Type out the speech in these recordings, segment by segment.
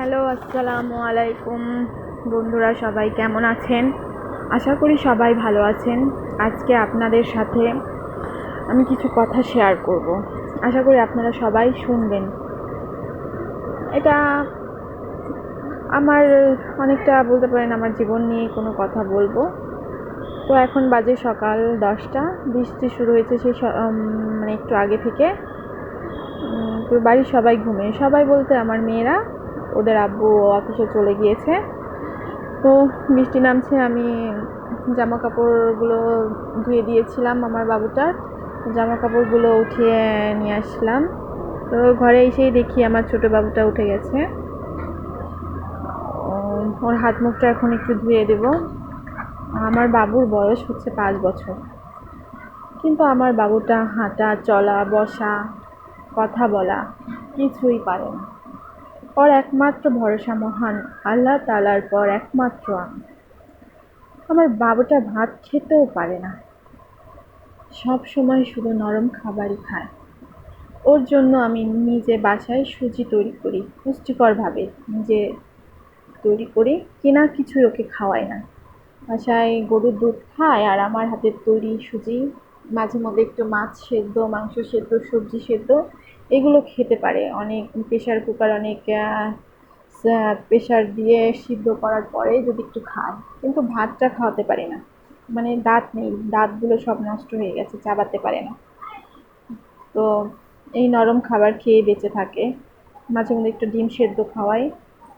Hello, আসসালামু আলাইকুম। বন্ধুরা সবাই কেমন আছেন? আশা করি সবাই ভালো আছেন। আজকে আপনাদের সাথে আমি কিছু কথা শেয়ার করব। আশা করি আপনারা সবাই শুনবেন। এটা আমার অনেকটা বলতে পারেন আমার জীবন নিয়ে কোনো কথা বলব। তো এখন বাজে সকাল দশটা, বৃষ্টি শুরু হয়েছে সেই মানে একটু আগে থেকে। তো বাড়ির সবাই ঘুমে। সবাই বলতে আমার মেয়েরা ওদের আব্বু অফিসে চলে গিয়েছে। তো বৃষ্টি নামছে, আমি জামা কাপড়গুলো ধুয়ে দিয়েছিলাম আমার বাবুটার। জামা কাপড়গুলো উঠিয়ে নিয়ে আসলাম। তো ঘরে এসেই দেখি আমার ছোট বাবুটা উঠে গেছে। ওর হাত মুখটা এখন একটু ধুয়ে দেব। আমার বাবুর বয়স হচ্ছে পাঁচ বছর। কিন্তু আমার বাবুটা হাঁটা, চলা, বসা, কথা বলা কিছুই পারে না। ওর একমাত্র ভরসা মহান আল্লাহ তালার পর একমাত্র আমি। আমার বাবুটা ভাত খেতেও পারে না। সব সময় শুধু নরম খাবারই খায়। ওর জন্য আমি নিজে বাসায় সুজি তৈরি করি, পুষ্টিকরভাবে। নিজে তৈরি করি কেনা কিছুই ওকে খাওয়াই না। বাসায় গরুর দুধ খায় আর আমার হাতের তৈরি সুজি মাঝে মধ্যে একটু মাছ সেদ্ধ, মাংস সেদ্ধ, সবজি সেদ্ধ এগুলো খেতে পারে। অনেক প্রেশার কুকার অনেক প্রেশার দিয়ে সিদ্ধ করার পরে যদি একটু খায়। কিন্তু ভাতটা খাওয়াতে পারে না। মানে দাঁত নেই, দাঁতগুলো সব নষ্ট হয়ে গেছে, চাবাতে পারে না। তো এই নরম খাবার খেয়ে বেঁচে থাকে। মাঝে মধ্যে একটু ডিম সেদ্ধ খাওয়াই।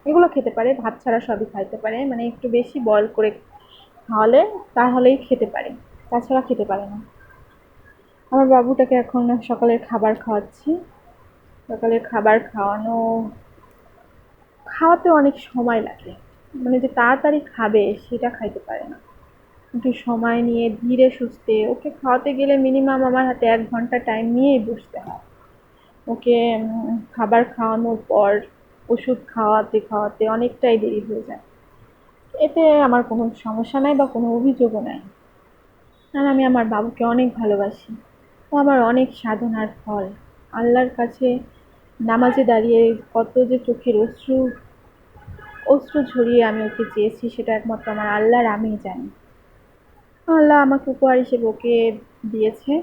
এগুলো খেতে পারে, ভাত ছাড়া সবই খাইতে পারে। মানে একটু বেশি বয়ল করে খাওয়ালে তাহলেই খেতে পারে। তাছাড়া খেতে পারে না। আমার বাবুটাকে এখন সকালের খাবার খাওয়াচ্ছি। সকালের খাবার খাওয়ানো, খাওয়াতে অনেক সময় লাগে। মানে যে তাড়াতাড়ি খাবে সেটা খাইতে পারে না। একটু সময় নিয়ে ধীরে সুস্থে ওকে খাওয়াতে গেলে মিনিমাম আমার হাতে এক ঘণ্টা টাইম নিয়েই বসতে হয়। ওকে খাবার খাওয়ানোর পর, ওষুধ খাওয়াতে খাওয়াতে অনেকটাই দেরি হয়ে যায়। এতে আমার কোনো সমস্যা নাই বা কোনো অভিযোগও নাই। আর আমি আমার বাবুকে অনেক ভালোবাসি। ও আমার অনেক সাধনার ফল। আল্লাহর কাছে নামাজে দাঁড়িয়ে কত যে চোখের অশ্রু অশ্রু ঝরিয়ে আমি ওকে চেয়েছি, সেটা একমাত্র আমার আল্লাহর, আমিই জানি। আল্লাহ আমাকে উপহার হিসেবে ওকে দিয়েছে।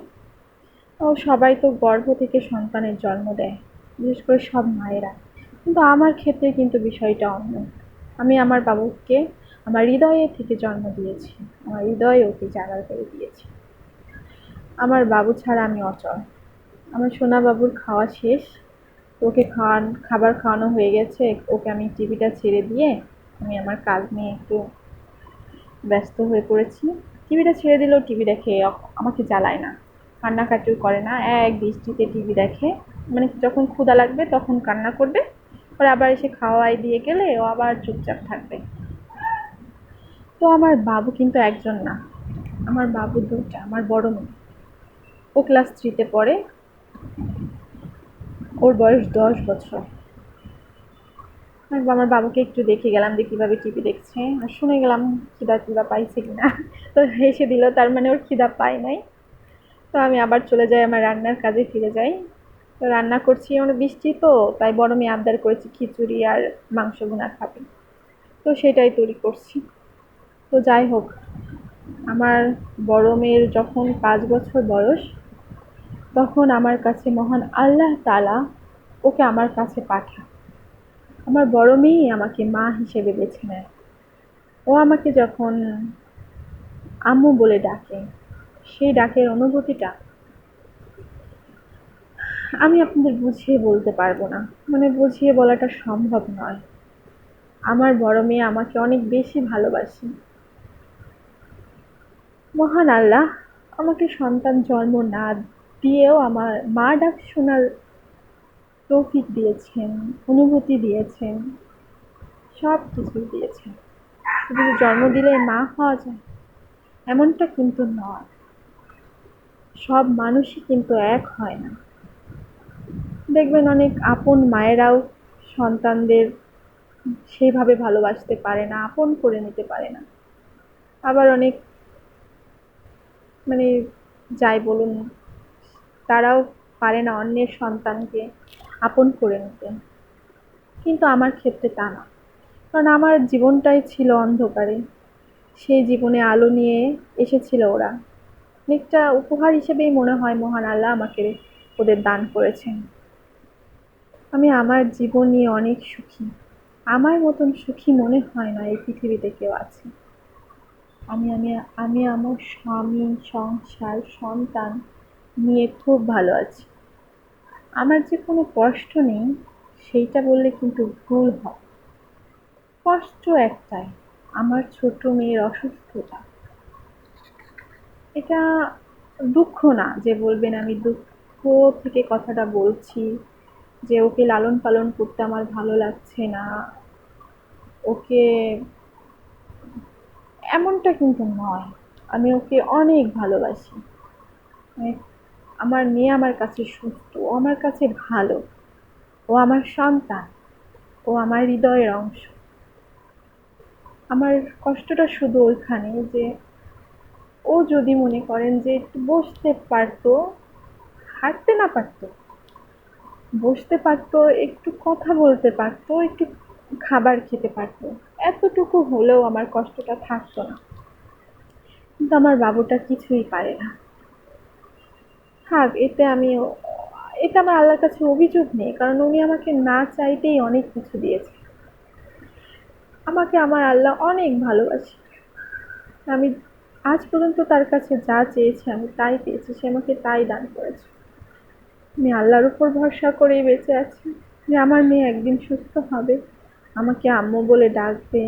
ও সবাই তো গর্ভ থেকে সন্তানের জন্ম দেয়, বিশেষ করে সব মায়েরা। কিন্তু আমার ক্ষেত্রে কিন্তু বিষয়টা অন্য। আমি আমার বাবুকে আমার হৃদয়ে থেকে জন্ম দিয়েছি, আমার হৃদয়ে ওকে জাগার করে দিয়েছি। আমার বাবু ছাড়া আমি অচল। আমার সোনা বাবুর খাওয়া শেষ। ওকে খাওয়ান, খাবার খাওয়ানো হয়ে গেছে। ওকে আমি টিভিটা ছেড়ে দিয়ে আমি আমার কাজ নিয়ে একটু ব্যস্ত হয়ে পড়েছি। টিভিটা ছেড়ে দিলেও টিভি দেখে আমাকে জ্বালায় না। কান্নাকাটিও করে না। এক দৃষ্টিতে টিভি দেখে। মানে যখন ক্ষুধা লাগবে তখন কান্না করবে। পরে আবার এসে খাওয়াই দিয়ে গেলে ও আবার চুপচাপ থাকবে। তো আমার বাবু কিন্তু একজন না। আমার বাবু দুটা আমার বড় মেয়ে। ও ক্লাস থ্রিতে পড়ে। ওর বয়স দশ বছর। আমার বাবাকে একটু দেখে গেলাম যে কীভাবে টিভি দেখছে। আর শুনে গেলাম খিদা টিদা পাইছে কি না তো হেসে দিল, তার মানে ওর খিদা পায় নাই। তো আমি আবার চলে যাই, আমার রান্নার কাজে ফিরে যাই। তো রান্না করছি মানে বৃষ্টি তো, তাই বড় মেয়ে আবদার করেছি খিচুড়ি আর মাংস ভুনা খাবে। তো সেটাই তৈরি করছি। তো যাই হোক, আমার বড় মেয়ের যখন পাঁচ বছর বয়স তখন আমার কাছে মহান আল্লাহ তালা ওকে আমার কাছে পাঠায় আমার বড় মেয়ে আমাকে মা হিসেবে বেছে নেয়। ও আমাকে যখন আম্মু বলে ডাকে, সেই ডাকের অনুভূতিটা আমি আপনাদের বুঝিয়ে বলতে পারব না। মানে বুঝিয়ে বলাটা সম্ভব নয়। আমার বড় মেয়ে আমাকে অনেক বেশি ভালোবাসে। মহান আল্লাহ, আমাকে সন্তান জন্ম না দিয়েও আমার মা ডাক শোনার তৌফিক দিয়েছেন, অনুভূতি দিয়েছেন, সব কিছু দিয়েছেন। শুধু জন্ম দিলে মা হওয়া যায়, এমনটা কিন্তু নয়। সব মানুষই কিন্তু এক হয় না। দেখবেন অনেক আপন মায়েরাও সন্তানদের সেভাবে ভালোবাসতে পারে না, আপন করে নিতে পারে না। আবার অনেক মানে যাই বলুন তারাও পারে না অন্যের সন্তানকে আপন করে নিতে। কিন্তু আমার ক্ষেত্রে তা না। কারণ আমার জীবনটাই ছিল অন্ধকারে। সেই জীবনে আলো নিয়ে এসেছিল ওরা। অনেকটা উপহার হিসেবেই মনে হয় মহান আল্লাহ আমাকে ওদের দান করেছেন। আমি আমার জীবন নিয়ে অনেক সুখী। আমার মতন সুখী মনে হয় না এই পৃথিবীতে কেউ আছে। আমি আমি আমি আমার স্বামী, সংসার, সন্তান নিয়ে খুব ভালো আছি। আমার যে কোনো কষ্ট নেই, সেইটা বললে কিন্তু ভুল হয়। কষ্ট একটাই, আমার ছোট মেয়ের অসুস্থতা। এটা দুঃখ না যে বলবেন আমি দুঃখ থেকে কথাটা বলছি, যে ওকে লালন পালন করতে আমার ভালো লাগছে না। ওকে এমনটা কিন্তু নয়। আমি ওকে অনেক ভালোবাসি। মানে আমার মেয়ে আমার কাছে সুস্থ, ও আমার কাছে ভালো। ও আমার সন্তান, ও আমার হৃদয়ের অংশ। আমার কষ্টটা শুধু ওইখানে যে ও যদি মনে করেন যে একটু বসতে পারতো, হাঁটতে না পারতো, বসতে পারতো, একটু কথা বলতে পারতো, একটু খাবার খেতে পারতো, এতটুকু হলেও আমার কষ্টটা থাকতো না। কিন্তু আমার বাবুটা কিছুই পারে না। থাক, এতে আমি এটা আমার আল্লাহর কাছে অভিযোগ নেই, কারণ উনি আমাকে না চাইতেই অনেক কিছু দিয়েছে। আমাকে আমার আল্লাহ অনেক ভালোবাসে। আমি আজ পর্যন্ত তার কাছে যা চেয়েছি, আমি তাই পেয়েছি, সে আমাকে তাই দান করেছে। আমি আল্লাহর উপর ভরসা করেই বেঁচে আছি যে আমার মেয়ে একদিন সুস্থ হবে। আমাকে আম্মু বলে ডাকবে।